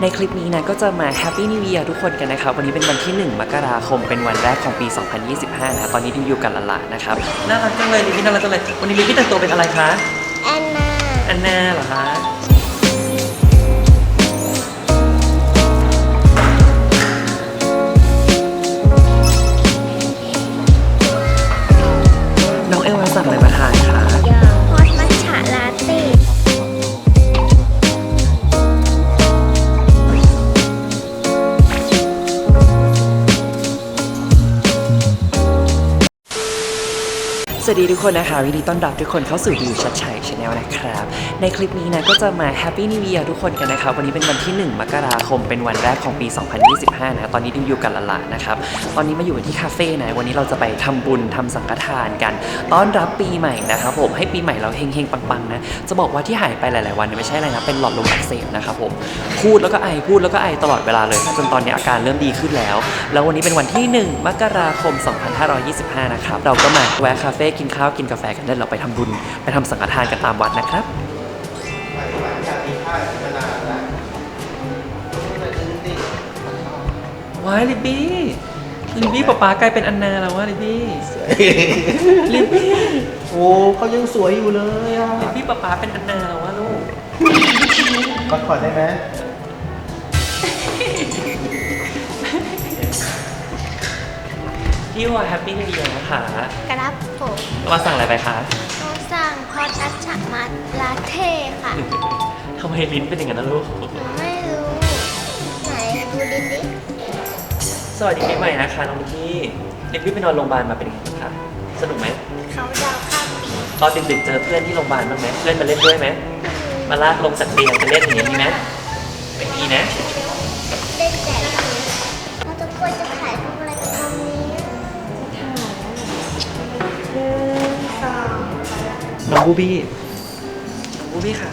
ในคลิปนี้นะก็จะมา Happy New Year ทุกคนกันนะครับ วันนี้เป็นวันที่ 1 มกราคมเป็นวันแรกของปี 2025 นะ ตอนนี้ดิวอยู่กันละละนะครับน่ารักจังเลยลิลลี่น่ารักจังเลยวันนี้ลิลลี่แต่งตัวเป็นอะไรคะแอนนาอันนาเหรอคะน้องเอลวาสั่งอะไรมาทาน สวัสดีทุกคนนะคะวินดีต้อนรับทุกคนเข้าสู่ดิวชัดชัยชาแนลนะครับ ในคลิปนี้นะก็จะมา Happy New Year ทุกคนกันนะครับวันนี้เป็นวันที่ 1 มกราคมเป็นวันแรกของปี 2025 นะตอนนี้ดิวอยู่กันละละนะครับตอนนี้มาอยู่ที่คาเฟ่นะวันนี้เราจะไปทำบุญทำสังฆทานกัน ต้อนรับปีใหม่นะครับผมให้ปีใหม่เราเฮงๆปังๆนะจะบอกว่าที่หายไปหลาย ๆ วันไม่ใช่อะไรนะเป็นหลอดลมอักเสบนะครับผมพูดแล้วก็ไอพูดแล้วก็ไอตลอดเวลาเลยจนตอนนี้อาการเริ่มดีขึ้นแล้ว แล้ววันนี้เป็นวันที่ 1 มกราคม 2525 นะครับเราก็มาแวะคาเฟ่กินข้าวกินกาแฟกันแล้วเราไปทำบุญ ไปทำสังฆทานกันตามวัดนะครับว้ายลิบบี้ลิบบี้ป๊าป๊ากลายเป็นอันนาแล้วว่าลิบบี้ลิบบี้โอ้เขายังสวยอยู่เลยอะลิบบี้ป๊าป๊าเป็นอันนาแล้วว่าลูกพักผ่อนได้ไหม พี่ว่าแฮปปี้นิวเยียร์นะคะกรับผมว่าสั่งอะไรไปคะหนูสั่งฮอตมัทฉะมัทลาเต้ค่ะ ทำไมลิ้นเป็นอย่างนั้นนะลูกหนูไม่รู้ ไหนดูดิดิสวัสดีปีใหม่นะคะน้องลิบบี้ลิบบี้ไปนอนโรงพยาบาลมาเป็นยังไงบ้างคะสนุกไหมเขาดาวข้ามปีตอนดึกๆเจอเพื่อนที่โรงพยาบาลบ้างไหมเพื่อนมาเล่นด้วยไหมมาลากลงจากเตียงจะเล่นอย่างนี้มีไหมไม่มีนะ น้องบูบี้น้องบูบี้ค่ะ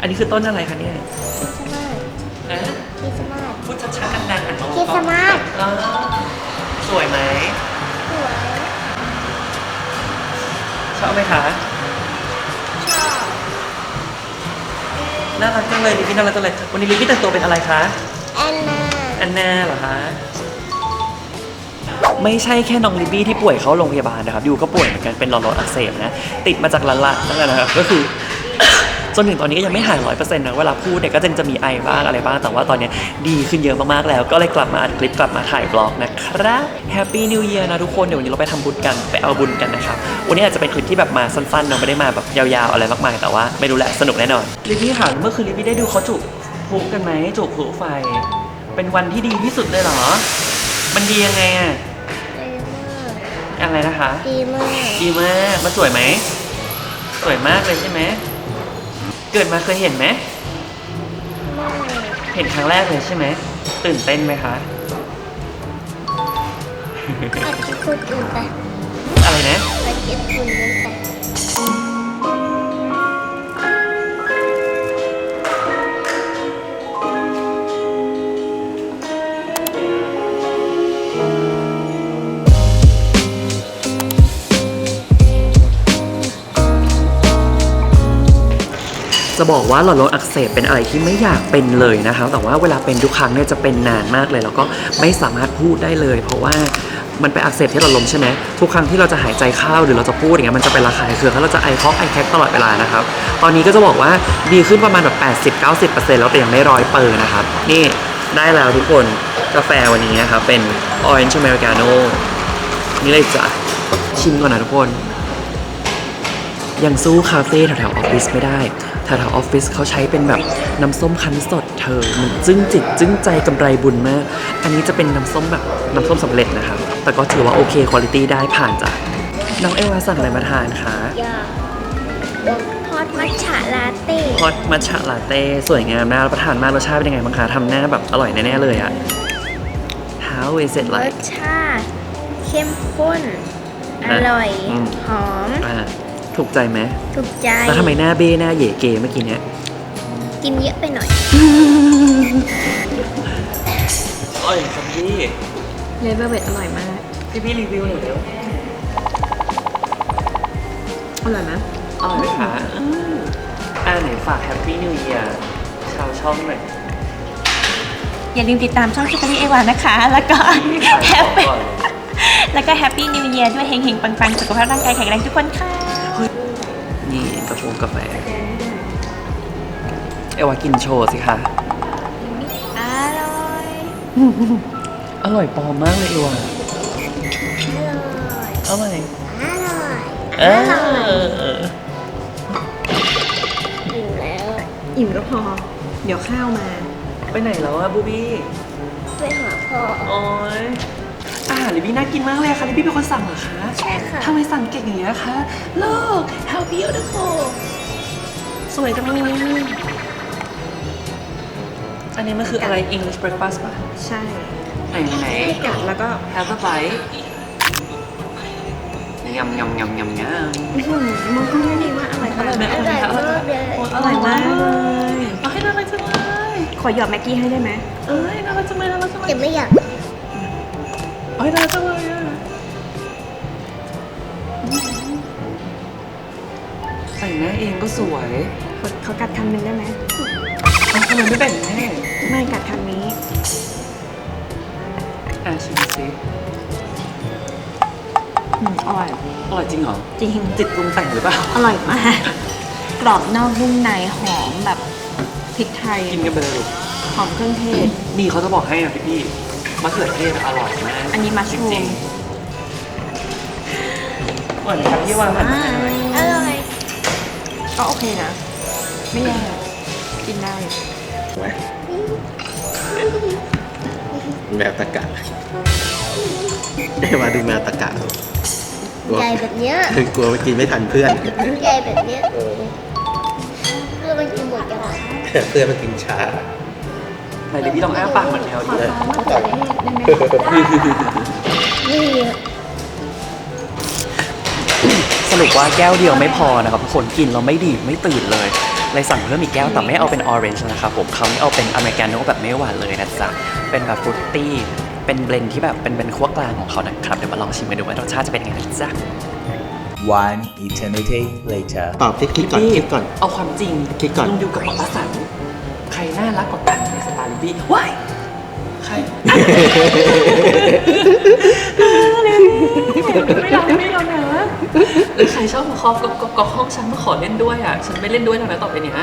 อันนี้คือต้นอะไรคะเนี่ยคริสต์มาสนะคริสต์มาสพูดชัดๆดังๆอะน้องคริสต์มาสอ๋อสวยไหมสวยชอบไหมคะ ชอบน่ารักจังเลยลิลลี่น่ารักจังเลยวันนี้ลิลลี่แต่งตัวเป็นอะไรคะ แอนนาอันนาเหรอคะ ไม่ใช่แค่น้องลิบบี้ที่ป่วยเข้าโรงพยาบาลนะครับยูก็ป่วยเหมือนกันเป็นหลอดลมอักเสบนะติดมาจากละละนั่นแหละนะครับก็คือจนถึงตอนนี้ก็ยังไม่หายร้อยเปอร์เซ็นต์นะเวลาพูดเนี่ยก็ยังจะมีไอบ้างอะไรบ้าง แต่ว่าตอนนี้ดีขึ้นเยอะมากๆแล้ว ก็เลยกลับมาอัดคลิปกลับมาถ่ายบล็อกนะครับ Happy New Year นะทุกคน เดี๋ยววันนี้เราไปทำบุญกัน ไปเอาบุญกันนะครับ วันนี้อาจจะเป็นคลิปที่แบบมาสั้นๆเนอะไม่ได้มาแบบยาวๆอะไรมากมาย แต่ว่าไม่รู้แหละสนุกแน่นอนลิบบี้ค่ะเมื่อคืนลิบบี้ได้ดูเขาจุพลุกันไหมจุพลุไฟ เป็นวันที่ดีที่สุดเลยเหรอ มันดียังไงอะ อะไรนะคะ ดีมากดีมากมันสวยไหม สวยมากเลยใช่ไหม เกิดมาเคยเห็นไหมมากเห็นครั้งแรกเลยใช่ไหม ตื่นเต้นไหมคะอาจจะคนอื่นไปอะไรนะอาจจะคนอื่นไป บอกว่าหลอดลมอักเสบเป็นอะไรที่ไม่อยากเป็นเลยนะคะ แต่ว่าเวลาเป็นทุกครั้งเนี่ยจะเป็นนานมากเลย แล้วก็ไม่สามารถพูดได้เลย เพราะว่ามันไปอักเสบที่หลอดลมใช่ไหมทุกครั้งที่เราจะหายใจเข้าหรือเราจะพูดอย่างเงี้ยมันจะเป็นระคายเคืองแล้วเราจะไอคอกไอแคกตลอดเวลานะครับ ตอนนี้ก็จะบอกว่าดีขึ้นประมาณแบบ 80-90%แล้วแต่ยังไม่ร้อยเปอร์นะครับ นี่ได้แล้วทุกคนกาแฟวันนี้นะครับเป็น Orange Americano นี่เลยจ้ะชิมก่อนนะทุกคน ยังสู้คาเฟ่แถวๆออฟฟิศไม่ได้แถวๆออฟฟิศเขาใช้เป็นแบบน้ำส้มคั้นสดเธอมันจึ้งจิตจึ้งใจกำไรบุญมาก อันนี้จะเป็นน้ำส้มแบบน้ำส้มสำเร็จนะครับแต่ก็ถือว่าโอเคคุณภาพได้ผ่านจ้ะน้องเอวาสั่งอะไรมาทานคะยาฮอตมัทฉะลาเต้ฮอตมัทฉะลาเต้สวยงามน่ารับประทานมากรสชาติเป็นยังไงบ้างคะทำหน้าแบบอร่อยแน่ๆเลยอะ How is it ร like สชาติเข้มข้น อร่อยอืมหอมอ่า ถูกใจไหมถูกใจ แล้วทำไมหน้าเบ้หน้าเหย่เกเมื่อกี้เนี้ย กินเยอะไปหน่อยอร่อยครับพี่เลเวลเวทอร่อยมาก พี่พี่รีวิวหน่อยเร็วอร่อยไหมอร่อยไหมคะอืมอ่าไหนฝากแฮปปี้นิว e ียร์ชาวช่องหน่อยอย่าลืมติดตามช่องชิคกี้เอวานะคะ แล้วก็แฮปปี้แล้วก็แฮปปี้นิวเยียร์ด้วยเฮงๆ ปังๆ สุขภาพร่างกายแข็งแรงทุกคนค่ะ นี่กระโปรงกาแฟเอวากินโชว์สิคะอร่อยอร่อยปลอมมากเลยเอวาอร่อยอร่อยอร่อยเอออิ่มแล้ว อิ่มก็พอ เดี๋ยวข้าวมา ไปไหนแล้วอะบูบี้ ไปหาพ่อโอ้ยอา หารลิบบี้น่ากินมากเลยอะค่ะลิบบี้เป็นคนสั่งเหรอคะใช่ค่ะทำไมสั่งเก่งอย่างนี้ยคะลูก how beautiful สวยจังเลยอันนี้มันคืออะไร English breakfast ป่ะใช่ไหนไหน ให้กัดแล้วก็ have a bite ยำยำยำยำยอื้อหือมองข้างในดีว่าอร่อยำอมากร่อยไหมออร่อยร่ไหอมยมากเลย อร่อยมากเลยเอาให้น่ารักจังเลย ขอหยอดแม็กกี้ให้ได้ไหม เอ้ยน่ารักจังเลยน่ารักจังเลยแต่ไม่อยาก เอ้ยน่ารักจังเลยอะแต่งหน้าเองก็สวยขอขอกัดคำหนึ่งได้ไหมเอ้าทำไมไม่แบ่งแม่ไม่กัดคำนี้ อะชิมสิอืมอร่อย อร่อยจริงเหรอ จริง จิตปรุงแต่งหรือเปล่า อร่อยมาก กรอบนอกนุ่มในหอมแบบพริกไทยกินกันไปเลยลูกหอมเครื่องเทศ นี่เขาจะบอกให้นะพี่พี่ มะเขือเทศอร่อยมากอันนี้มัชจรูมริงๆเหมือนครับพี่ว่าเหมือนกันเลยอร่อยก็โอเคนะ ไม่แย่กินได้แมวตะกะเอ้มาดูแมวตะกะกลัวใหญ่แบบเนี้ยกลัวไปกินไม่ทันเพื่อน ใหญ่แบบเนี้ยเพื่อมันกินหมดจังหวะเพื่อนมันกินช้า ไหนเดี๋ยวพี่ต้องอ้าปากเหมือนแมวขอดิซอสมะเขือเทศได้ไหมนี่สรุปว่าแก้วเดียวไม่พอนะครับทุกคนกินเราไม่ดีดไม่ตื่นเลยเลยสั่งเพิ่มอีกแก้วแต่ไม่เอาเป็นออเรนจ์นะครับผมเขาวนี้เอาเป็นอเมริกาโน่แบบไม่หวานเลยนะจ๊ะเป็นแบบฟรุตตี้เป็นเบลนด์ที่แบบเป็นเป็นขั้วกลางของเขานะครับเดี๋ยวมาลองชิมกันดูว่ารสชาติจะเป็นยังไงนะจ๊ะ One eternity later. ตอบที่คิดก่อนคิดก่อน เอาความจริงคิดก่อน ลุงดิวกับป๊าป๊าสันใครน่ารักกว่ากัน ในสตาร์ลิบบี้ว้ายใครไม่เอาไม่เอานะหรือใครชอบมาเคาะก็ก็ก็ห้องฉันมาขอเล่นด้วยอะ ฉันไม่เล่นด้วยแล้วนะต่อไปเนี้ย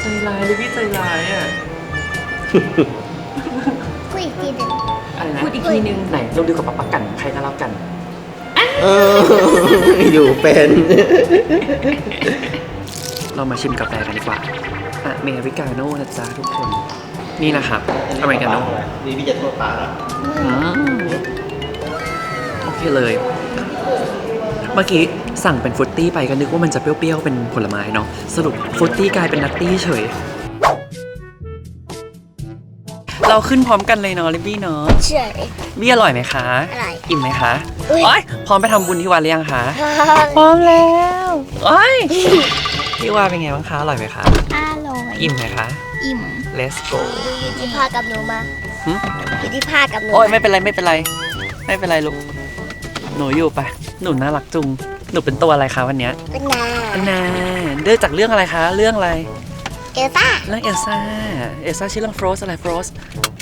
ใจร้ายลิบบี้ใจร้ายอะคุยอีกทีหนึ่งอะไรนะพูดอีกทีนึงไหนลุงดิวกับป๊าป๊ากันใครน่ารักกัน เออ อยู่เป็น เรามาชิมกาแฟกันดีกว่าอเมริกาโน่นะจ๊ะทุกคน นี่นะครับอเมริกาโน่นี่พี่จะโทษปลาแล้วอืมโอเคเลย เมื่อกี้สั่งเป็นฟรุตตี้ไปก็นึกว่ามันจะเปรี้ยวๆ เป็นผลไม้เนาะสรุปฟรุตตี้กลายเป็นนัตตี้เฉย เราขึ้นพร้อมกันเลยเนาะลิบบี้เนาะเฉยบี้อร่อยไหมคะอร่อยอิ่มไหมคะอุ๊ยโอ๊ยพร้อมไปทำบุญที่วัดหรือยังคะพร้อมแล้วโอ้ย พี่ว่าเป็นไงบ้างคะ อร่อยไหมคะ อร่อยอิ่มไหมคะ อิ่ม Let's go ดูอยู่ที่ผ้ากับหนูมาหึอยู่ที่ผ้ากับหนูโอ้ยไม่เป็นไรไม่เป็นไร ไม่เป็นไรลูก หนูอยู่ไปหนูน่ารักจุง หนูเป็นตัวอะไรคะวันเนี้ยเป็นนาอันนาเดือจากเรื่องอะไรคะ เรื่องอะไร เอลซ่าเรื่องเอลซ่า เอลซ่าชื่อเรื่องฟรอสอะไรฟรอส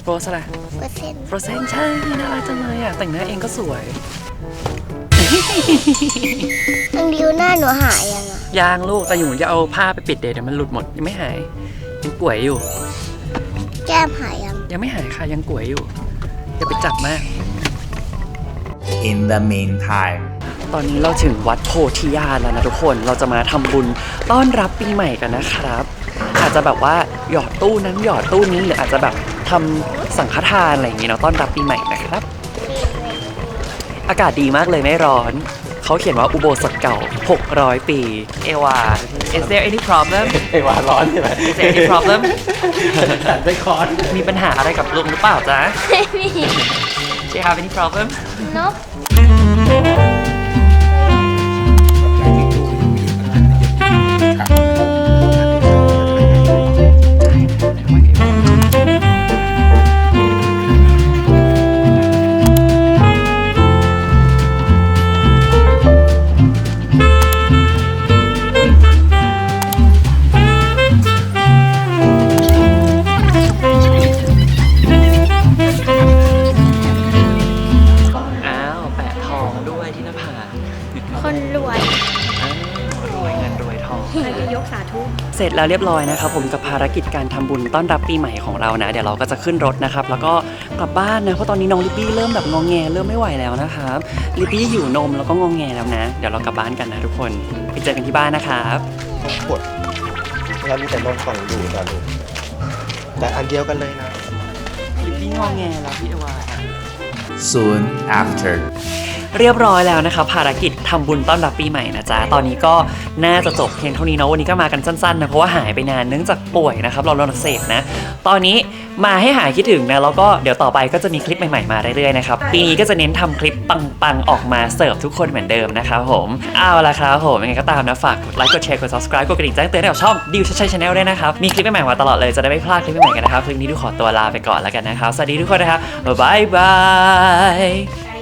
ฟรอสอะไร เปอร์เซ็นต์ฟรอสเซนใช่ น่ารักจังเลยอะ แต่งหน้าเองก็สวย น้องดิวหน้าหนูหายยังอะยางลูกแต่อยู่จะเอาผ้าไปปิดเดยวเดี๋ยวมันหลุดหมดยังไม่หายยังป่วยอยู่ แก้มหายยัง ยังไม่หายค่ะยังป่วยอยู่อย่าไปจับมาก In the meantime. ตอนนี้เราถึงวัดโพธิญาณแล้วนะทุกคนเราจะมาทำบุญต้อนรับปีใหม่กันนะครับ อาจจะแบบว่าหยอดตู้นั้นหยอดตู้นี้หรืออาจจะแบบทำสังฆทานอะไรอย่างงี้เนาะต้อนรับปีใหม่นะครับ อากาศดีมากเลยไม่ร้อน เขาเขียนว่าอุโบสถเก่า 600 ปี เอวา is there any problem ไอ้วาร้อนใช่ไหม is there any problem หันไปคอนมีปัญหาอะไรกับลุงหรือเปล่าจ๊ะไม่มี Do you have any problem น เสร็จแล้วเรียบร้อยนะครับผมกับภารกิจการทำบุญต้อนรับปีใหม่ของเรานะ เดี๋ยวเราก็จะขึ้นรถนะครับแล้วก็กลับบ้านนะเพราะตอนนี้น้องลิปปี้เริ่มแบบงองแงเริ่มไม่ไหวแล้วนะครับลิปปี้หิวนมแล้วก็งองแงแล้วนะ เดี๋ยวเรากลับบ้านกันนะทุกคนไปเจอกันที่บ้านนะครับขวดเรามีแต่นมกล่องอยู่ตอนนี้แต่อันเดียวกันเลยนะลิปปี้งองแงแล้วพี่เอวา Soon after. เรียบร้อยแล้วนะครับภารกิจทำบุญต้อนรับปีใหม่นะจ๊ะ ตอนนี้ก็น่าจะจบเพียงเท่านี้เนาะวันนี้ก็มากันสั้นๆนะเพราะว่าหายไปนานเนื่องจากป่วยนะครับเราลดเสพนะ ตอนนี้มาให้หายคิดถึงนะแล้วก็เดี๋ยวต่อไปก็จะมีคลิปใหม่ๆมาเรื่อยๆนะครับปีนี้ก็จะเน้นทำคลิปปังๆออกมาเสิร์ฟทุกคนเหมือนเดิมนะครับผมเอาละครับผมยังไงก็ตามนะฝากกดไลค์กดแชร์กด subscribe กดกระดิ่งแจ้งเตือนให้กับช่องดิวชัยชาแนลด้วยนะครับมีคลิปใหม่ๆมาตลอดเลยจะได้ไม่พลาดคลิปใหม่ๆกันนะครับคลิปนี้ดูขอตัวลาไปก่อนแล้วกันนะครับสวัสดีทุกคนนะครับบ๊ายบาย